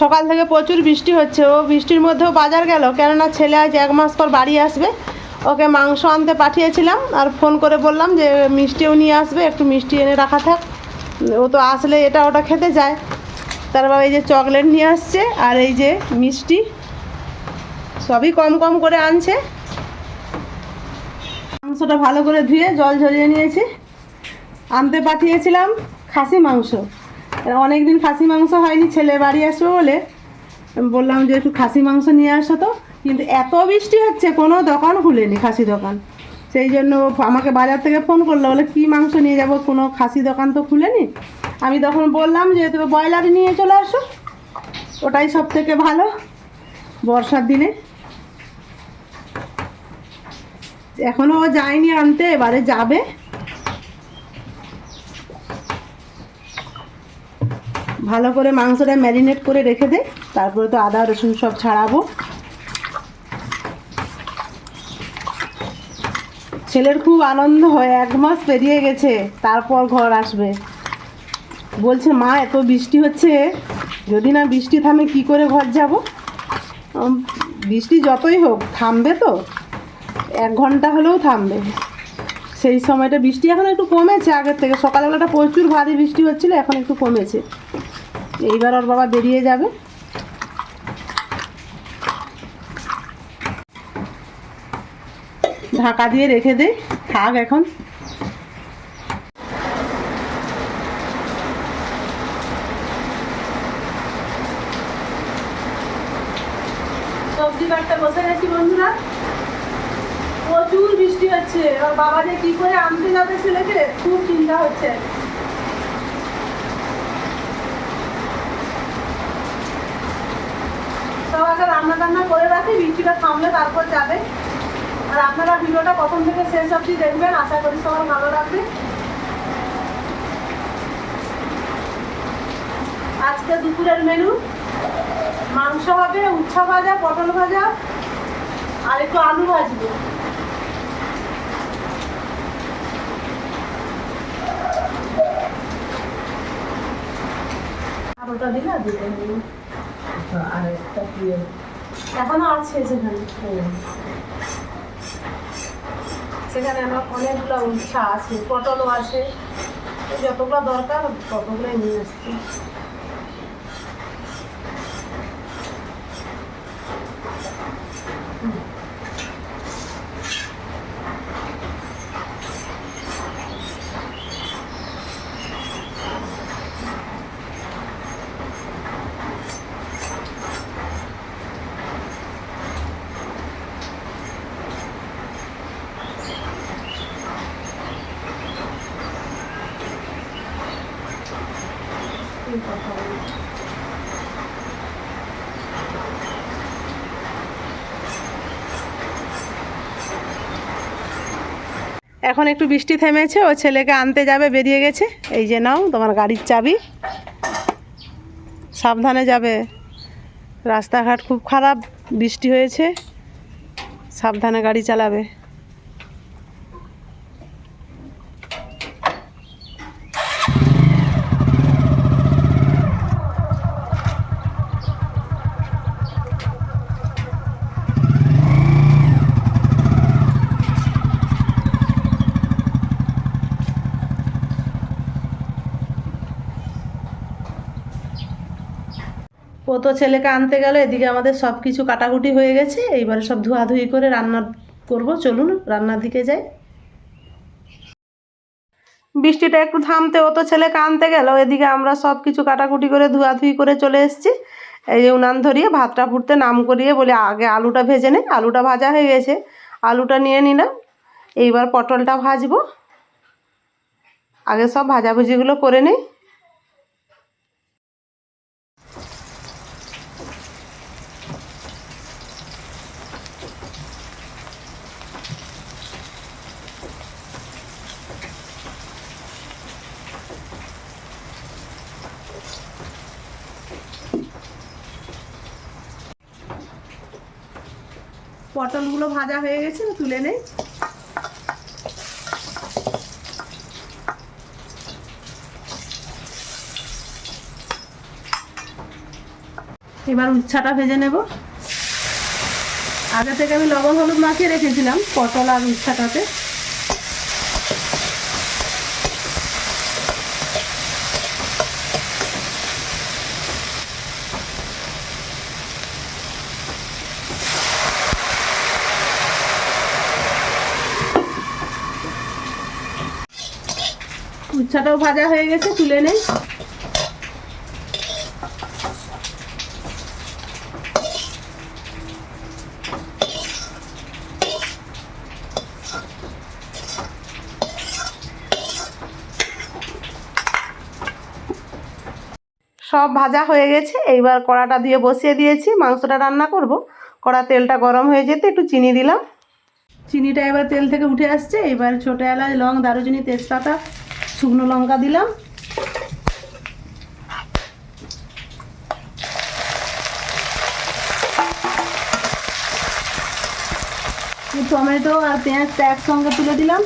সকাল থেকে প্রচুর বৃষ্টি হচ্ছে। ও বৃষ্টির মধ্যেও বাজার গেল। কেননা ছেলে আজ এক মাস পর বাড়ি আসবে। ওকে মাংস আনতে পাঠিয়েছিলাম আর ফোন করে বললাম যে, মিষ্টিও নিয়ে আসবে, একটু মিষ্টি এনে রাখা থাক। ও তো আসলে এটা ওটা খেতে যায়। তারপর এই যে চকলেট নিয়ে আসছে আর এই যে মিষ্টি। সবই কম কম করে আনছে। মাংসটা ভালো করে ধুয়ে জল ঝরিয়ে নিয়েছি। আনতে পাঠিয়েছিলাম খাসি মাংস। অনেক দিন খাসি মাংস হয়নি, ছেলে বাড়ি আসবে বলে। বললাম যে একটু খাসি মাংস নিয়ে আসো তো। কিন্তু এত বৃষ্টি হচ্ছে, কোনো দোকান খুলেনি খাসি দোকান। সেই জন্য আমাকে বাজার থেকে ফোন করল, বলে, কী মাংস নিয়ে যাব? কোনো খাসি দোকান তো খুলেনি? আমি তখন বললাম যে, তুমি ব্রয়লারই নিয়ে চলে আসো। ওটাই সব থেকে ভালো বর্ষার দিনে। এখনও ও যায়নি আনতে, এবারে যাবে। ভালো করে মাংসটা ম্যারিনেট করে রেখে দে। তারপরে তো আদা, রসুন সব ছাড়াবো। ছেলের খুব আনন্দ হয়, এক মাস পেরিয়ে গেছে, তারপর ঘর আসবে। বলছে, মা, এত বৃষ্টি হচ্ছে, যদি না বৃষ্টি থামে কি করে ঘর যাব? বৃষ্টি যতই হোক, থামবে তো। এক ঘণ্টা হলেও থামবে। সেই সময়টা বৃষ্টি এখন একটু কমেছে আগের থেকে। সকালবেলাটা প্রচুর ভারী বৃষ্টি হচ্ছিল, এখন একটু কমেছে। এইবার ওর বাবা বেরিয়ে যাবে। ঢাকা দিয়ে রেখে দে, থাক এখন। সবজি কাটতে বসে গেছি বন্ধুরা। প্রচুর বৃষ্টি হচ্ছে। আর বাবা যে কি করে আনতে যাবে ছেলেকে, খুব চিন্তা হচ্ছে সব আগে রান্না টান্না করে রাখি বৃষ্টিটা থামলে তারপর যাবে। আর আপনারা ভিডিওটা প্রথম থেকে শেষ অবধি দেখবেন, আশা করি সবার ভালো লাগবে আজকে দুপুরের মেনু মাংস হবে, উচ্ছা ভাজা, পটল ভাজা, আর একটু আলু ভাজবো। আর ওটা দিলে দিতে হবে না। আর একটা দিয়ে এখনও আছে সেখানে সেখানে আমার অনেকগুলো উৎসাহ আছে, পটলও আছে। যতগুলো দরকার ততগুলোই নিয়ে আসছি। এখন একটু বৃষ্টি থেমেছে, ও ছেলেকে আনতে যাবে, বেরিয়ে গেছে। এই যে নাও, তোমার গাড়ির চাবি। সাবধানে যাবে। রাস্তাঘাট খুব খারাপ, বৃষ্টি হয়েছে। সাবধানে গাড়ি চালাবে। ও তো ছেলেকে আনতে গেল, এদিকে আমাদের সব কিছু কাটাকুটি হয়ে গেছে, এইবারে সব ধোয়াধুয়ি করে রান্না করব, চলুন রান্নার দিকে যাই। বৃষ্টিটা একটু থামতে ও তো ছেলেকে আনতে গেল, এদিকে আমরা সব কিছু কাটাকুটি করে ধোয়াধুয়ি করে চলে এসেছি। এই যে উনান ধরিয়ে ভাতটা ফুটতে নাম করিয়ে বলি, আগে আলুটা ভেজে নে, আলুটা ভাজা হয়ে গেছে, আলুটা নিয়ে নিলাম, এইবার পটলটা ভাজবো। আগে সব ভাজাভুজিগুলো করে নিই পটলগুলো ভাজা হয়ে গেছে, তুলে নেই। এবার উচ্ছাটা ভেজে নেব। আগে থেকে আমি লবণ হলুদ মাখিয়ে রেখেছিলাম, পটল আর উচ্ছাটাতে। উচ্ছাটাও ভাজা হয়ে গেছে, তুলে নেই। সব ভাজা হয়ে গেছে, এইবার কড়াটা দিয়ে বসিয়ে দিয়েছি, মাংসটা রান্না করব। কড়া তেলটা গরম হয়ে যেতে একটু চিনি দিলাম। চিনিটা এবার তেল থেকে উঠে আসছে, এবার ছোটো এলাচ, লং, দারুচিনি, তেজপাতা শুকনো লঙ্কা দিলাম। টমেটো আর পেঁয়াজটা একসঙ্গে তুলে দিলাম।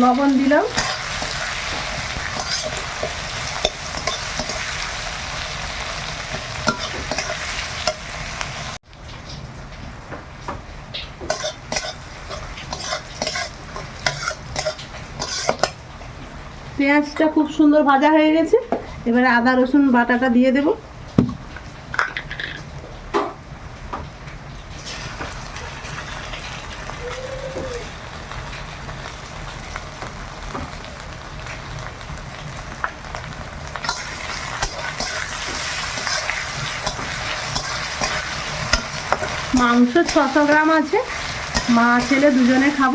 লবণ দিলাম। পেঁয়াজটা খুব সুন্দর ভাজা হয়ে গেছে। এবারে আদা, রসুন বাটাটা দিয়ে দেব। মাংস ছশো গ্রাম আছে। মা ছেলে দুজনে খাব।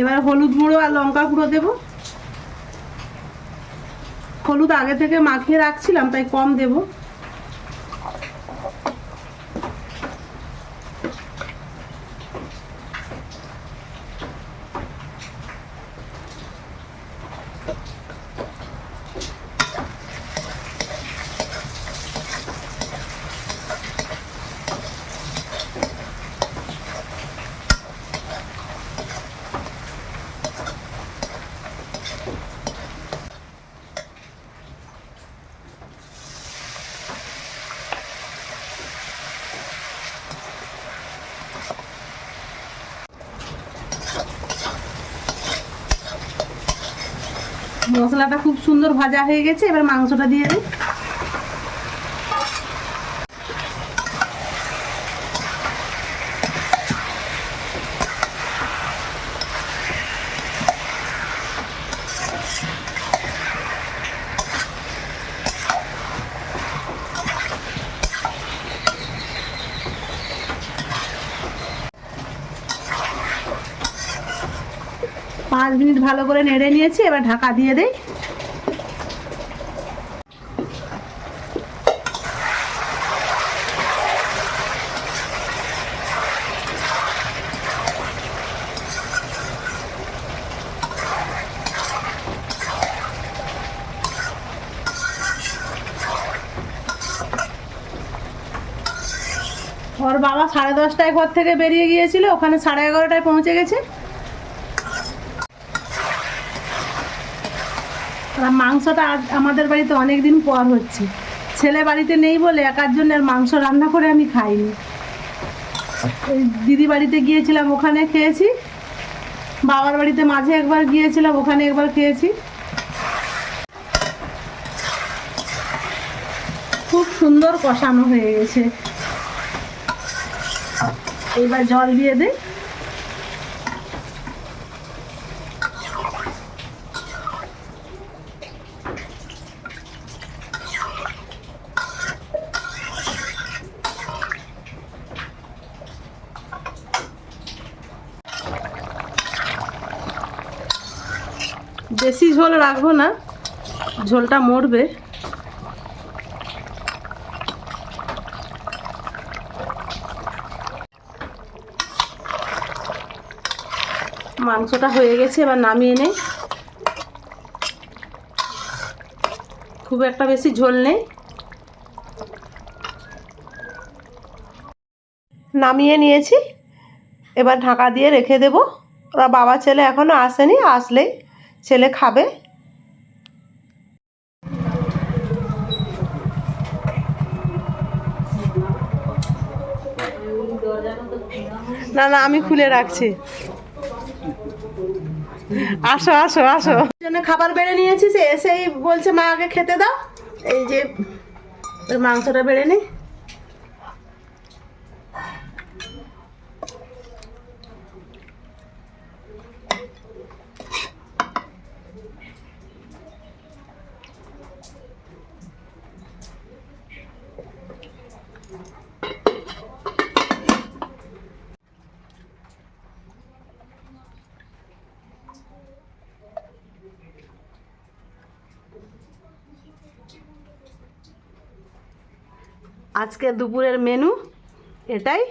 এবার হলুদ গুঁড়ো আর লঙ্কা গুঁড়ো দেব। হলুদ আগে থেকে মাখিয়ে রাখছিলাম, তাই কম দেব। মশলাটা খুব সুন্দর ভাজা হয়ে গেছে এবার মাংসটা দিয়ে দিই। পাঁচ মিনিট ভালো করে নেড়ে নিয়েছি, এবার ঢাকা দিয়ে দেই। ওর বাবা সাড়ে দশটায় ঘর থেকে বেরিয়ে গিয়েছিল, ওখানে সাড়ে এগারোটায় পৌঁছে গেছে। মাংসটা আজ আমাদের বাড়িতে অনেক দিন পর হচ্ছে। ছেলে বাড়িতে নেই বলে একার জন্য আর মাংস রান্না করে আমি খাইনি। দিদি বাড়িতে গিয়েছিলাম, ওখানে খেয়েছি। বাবার বাড়িতে মাঝে একবার গিয়েছিলাম, ওখানে একবার খেয়েছি। খুব সুন্দর কষানো হয়ে গেছে। এবার জল দিয়ে দে বেশি ঝোল রাখব না, ঝোলটা মরবে। মাংসটা হয়ে গেছে, এবার নামিয়ে নেই। খুব একটা বেশি ঝোল নেই। নামিয়ে নিয়েছি, এবার ঢাকা দিয়ে রেখে দেবো। ওরা বাবা, ছেলে এখনও আসেনি, আসলেই ছেলে খাবে? না না, আমি খুলে রাখছি। আসো আসো আসো। জন্য খাবার বেড়ে নিয়েছি সে এসেই বলছে মা আগে খেতে দাও। এই যে মাংসটা বেড়ে নি। আজকে দুপুরের মেনু এটাই।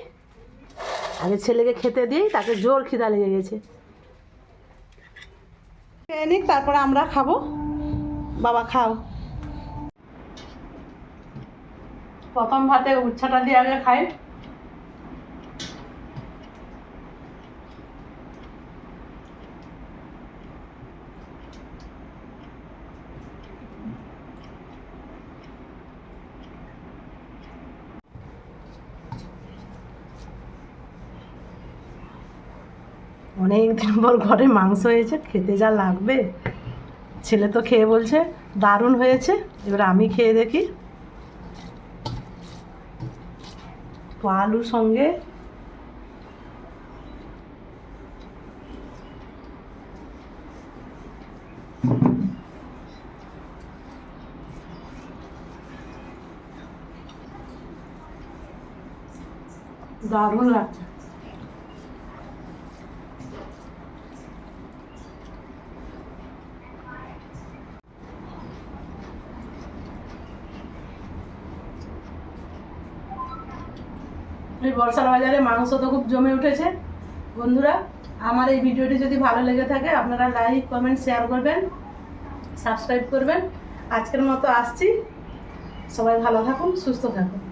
আগে ছেলেকে খেতে দিই তাকে জোর খিদা লেগে গেছে। খেয়ে নিক, তারপরে আমরা খাব। বাবা, খাও। প্রথম ভাতে উচ্ছাটা দিয়ে আগে খাই। অনেক দিন পর ঘরে মাংস হয়েছে, খেতে যা লাগবে। ছেলে তো খেয়ে বলছে, দারুণ হয়েছে, এবার আমি খেয়ে দেখি। তো আলুর সঙ্গে দারুণ লাগছে। এই বর্ষার বাজারে মাংস তো খুব জমে উঠেছে। বন্ধুরা, আমার এই ভিডিওটি যদি ভালো লেগে থাকে, আপনারা লাইক কমেন্ট শেয়ার করবেন সাবস্ক্রাইব করবেন। আজকের মতো আসছি। সবাই ভালো থাকুন, সুস্থ থাকুন।